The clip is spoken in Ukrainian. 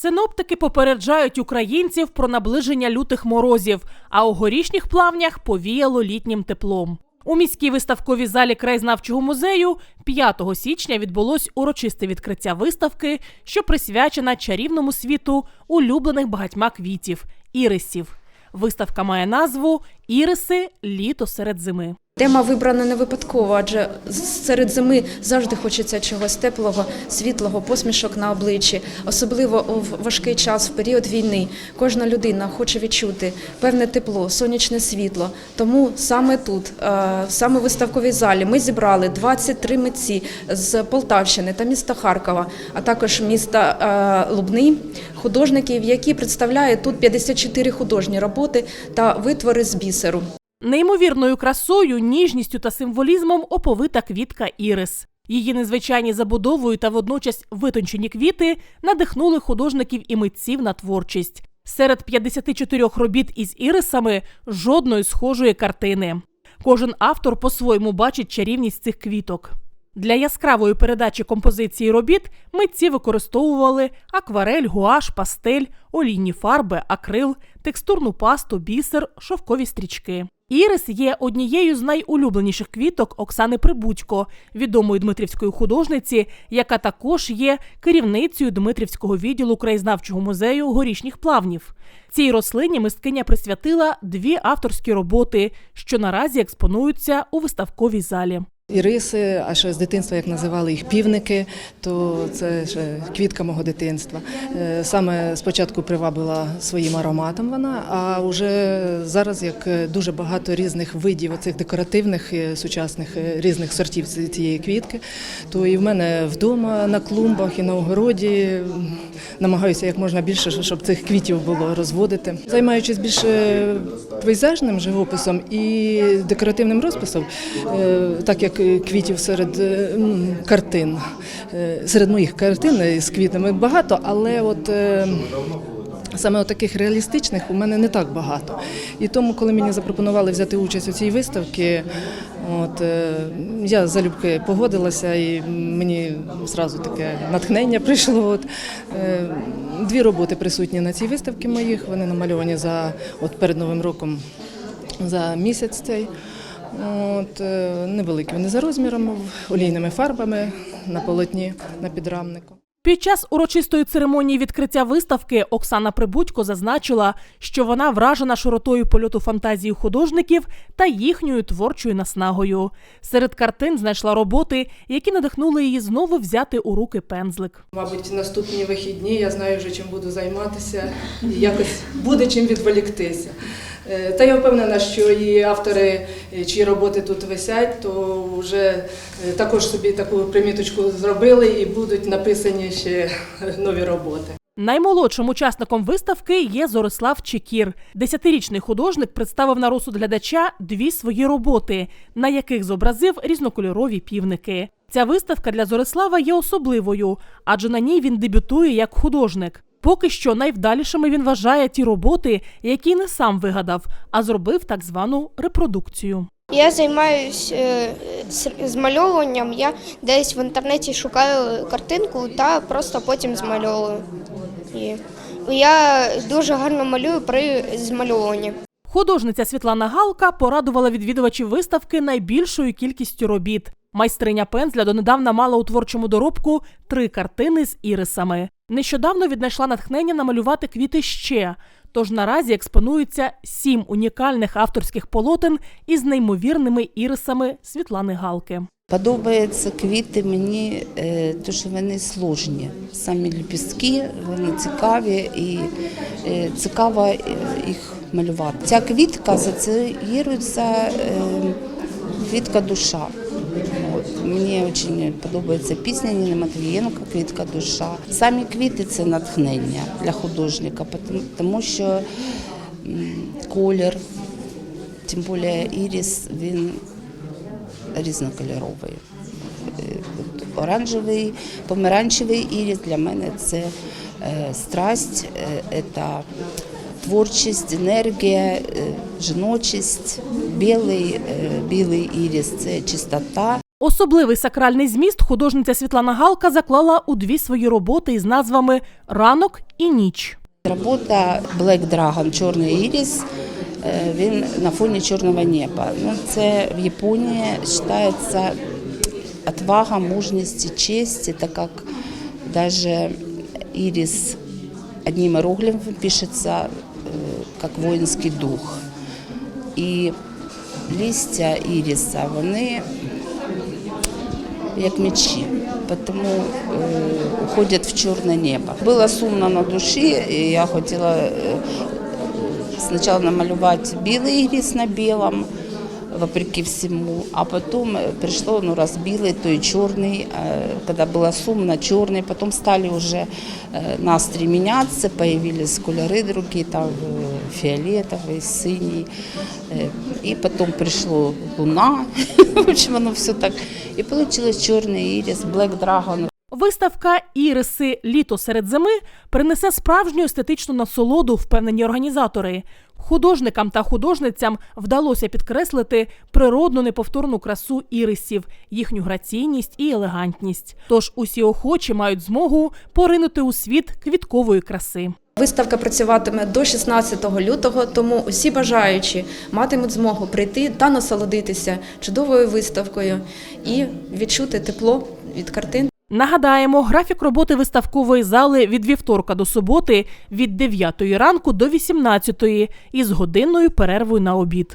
Синоптики попереджають українців про наближення лютих морозів, а у горішніх плавнях повіяло літнім теплом. У міській виставковій залі краєзнавчого музею 5 січня відбулось урочисте відкриття виставки, що присвячена чарівному світу улюблених багатьма квітів ірисів. Виставка має назву Іриси літо серед зими. Тема вибрана не випадково, адже серед зими завжди хочеться чогось теплого, світлого, посмішок на обличчі, особливо у важкий час в період війни. Кожна людина хоче відчути певне тепло, сонячне світло. Тому саме тут, е, саме в виставковій залі, ми зібрали 23 митці з Полтавщини та міста Харкова, а також міста е, Лубни, художників, які представляють тут 54 художні роботи та витвори з бісеру. Неймовірною красою, ніжністю та символізмом оповита квітка ірис. Її незвичайні забудовою та водночас витончені квіти надихнули художників і митців на творчість. Серед 54 робіт із ірисами жодної схожої картини. Кожен автор по-своєму бачить чарівність цих квіток. Для яскравої передачі композиції робіт митці використовували акварель, гуаш, пастель, олійні фарби, акрил, текстурну пасту, бісер, шовкові стрічки. Ірис є однією з найулюбленіших квіток Оксани Прибудько, відомої дмитрівської художниці, яка також є керівницею Дмитрівського відділу краєзнавчого музею горішніх плавнів. Цій рослині мисткиня присвятила дві авторські роботи, що наразі експонуються у виставковій залі. Іриси, а ще з дитинства, як називали їх півники, то це ще квітка мого дитинства. Е, Саме спочатку привабила своїм ароматом вона, а вже зараз, як дуже багато різних видів оцих декоративних е, сучасних е, різних сортів ці- цієї квітки, то і в мене вдома на клумбах і на огороді намагаюся як можна більше, щоб цих квітів було розводити. Займаючись більше пейзажним живописом і декоративним розписом, е, так як квітів серед е, картин, е, серед моїх картин з квітами багато, але от. Саме таких реалістичних у мене не так багато. І тому, коли мені запропонували взяти участь у цій виставці, от, е, я залюбки погодилася і мені зразу таке натхнення прийшло. От, е, дві роботи присутні на цій виставці моїх, вони намальовані за, от, перед Новим роком за місяць цей. От, е, невеликі вони за розміром, олійними фарбами на полотні, на підрамнику. Під час урочистої церемонії відкриття виставки Оксана Прибудько зазначила, що вона вражена широтою польоту фантазії художників та їхньою творчою наснагою. Серед картин знайшла роботи, які надихнули її знову взяти у руки пензлик. Мабуть, наступні вихідні я знаю вже чим буду займатися і якось буде чим відволіктися. Е, Та я впевнена, що і автори, е, чиї роботи тут висять, то вже е, також собі таку приміточку зробили і будуть написані ще нові роботи. Наймолодшим учасником виставки є Зорислав Чекір. Десятирічний художник представив на розсуд глядача дві свої роботи, на яких зобразив різнокольорові півники. Ця виставка для Зорислава є особливою, адже на ній він дебютує як художник. Поки що найвдалішими він вважає ті роботи, які не сам вигадав, а зробив так звану репродукцію. Я займаюся змальовуванням. Я десь в інтернеті шукаю картинку та просто потім змальовую. Я дуже гарно малюю при змальовуванні. Художниця Світлана Галка порадувала відвідувачів виставки найбільшою кількістю робіт. Майстриня пензля донедавна мала у творчому доробку три картини з ірисами. Нещодавно віднайшла натхнення намалювати квіти ще. Тож наразі експонуються сім унікальних авторських полотен із неймовірними ірисами Світлани Галки. Подобаються квіти мені, е, тому що вони сложні. Самі ліпістки, вони цікаві і е, цікаво е, їх малювати. Ця квітка асоціюється квітка душа. Мені дуже подобається пісня Ніни Матвієнко Квітка душа. Самі квіти це натхнення для художника, тому- що колір, тим більше іріс, він різнокольоровий. Е, Оранжевий, помаранчевий іріс для мене це е, страсть, це творчість, енергія, е, жіночість. Білий, білий іріс це чистота. Особливий сакральний зміст художниця Світлана Галка заклала у дві свої роботи із назвами Ранок і ніч. Робота Black Dragon, Чорний Іріс. е, Він на фоні чорного неба. Ну, це в Японії вважається отвага, мужність честь. Это как даже ирис одним иероглифом пишется, э, как воинский дух. І листя іриса, вони як мечі, тому е, уходять в чорне небо. Було сумно на душі, і я хотіла е, спочатку намалювати білий ірис на білому, вопреки всему, а потом э, пришло, ну раз белый, то и черный, когда было сумно, черный, потом стали уже э, настрой меняться, появились кольоры другие, там э, фиолетовый, синий, Э, и потом пришло луна, в общем, оно все так, и получилось черный ирис, Black Dragon, Виставка Іриси Літо серед зими принесе справжню естетичну насолоду, впевнені організатори. Художникам та художницям вдалося підкреслити природну неповторну красу ірисів, їхню граційність і елегантність. Тож усі охочі мають змогу поринути у світ квіткової краси. Виставка працюватиме до 16 лютого, тому усі бажаючі матимуть змогу прийти та насолодитися чудовою виставкою і відчути тепло від картин. Нагадаємо, графік роботи виставкової зали від вівторка до суботи від 9 ранку до 18 із годинною перервою на обід.